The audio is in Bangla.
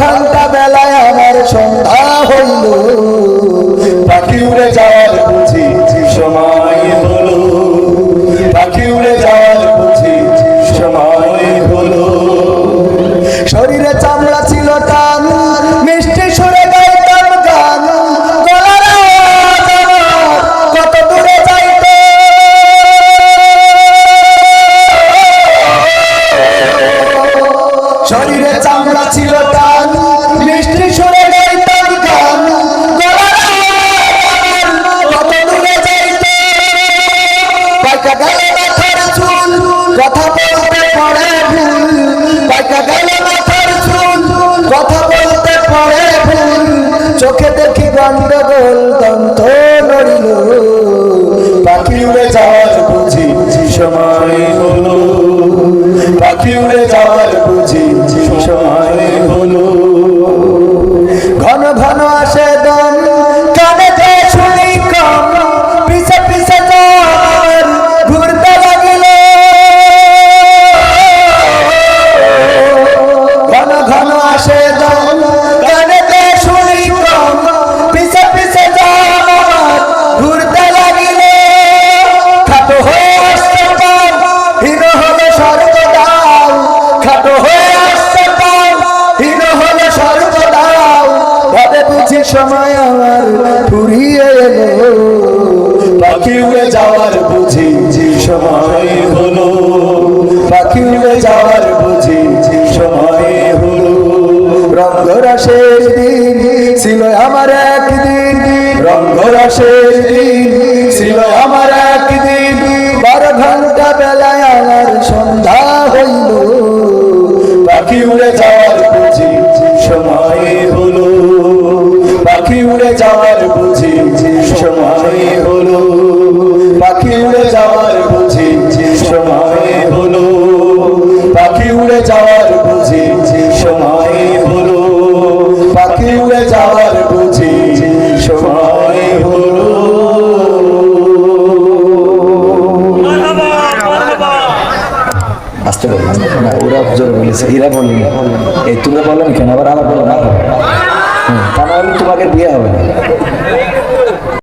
ঘণ্টা বেলায় আমার সন্ধ্যা হইল। পাখি উড়ে যাওয়ার বুঝি সময় হলো। পাখি উড়ে যাওয়ার বুঝি সময় শরীরে চামড়া ছিল টান, মিষ্টি সুরে গাইতাম গান। কত দূরে যাইতো। শরীরে চামড়া ছিল চোখে দেখি গন্ডগোল, দন্ত নড়িল। পাখি উড়ে যাওয়ার বুঝি সময় হলো। পাখি উড়ে যাওয়ার বুঝি সময় হলো। ঘন ঘন আসে দম কানে শুনি কম। পিছে পিছে ঘুরতে লাগিল। ঘন ঘন আসে দম সময় আমার ফুরিয়ে এলো। পাখি উড়ে যাওয়ার বুঝি সময় হলো। পাখি উড়ে যাওয়ার বুঝি সময় হলো। রঙ্গরাসের দিন ছিল আমার একদিন। রঙ্গরাসের দিন ছিল আমার একদিন। বারো ঘণ্টা বেলায় আমার সন্ধ্যা হইল। পাখি উড়ে যাওয়ার বুঝি সময় হলো। উড়ে যাওয়ার বুঝি সময় হলো। পাখি উড়ে যাওয়ার বুঝি সময় হলো। পাখি উড়ে যাওয়ার বুঝি সময় হলো। পাখি উড়ে যাওয়ার বুঝি সময় হলো। আসতে বললাম ওরা জোরে বলেছে, এরা বললি এই তোমরা বললেন কেন, আবার আমার বলো, না তা না হলে তোমাকে বিয়ে হবে না।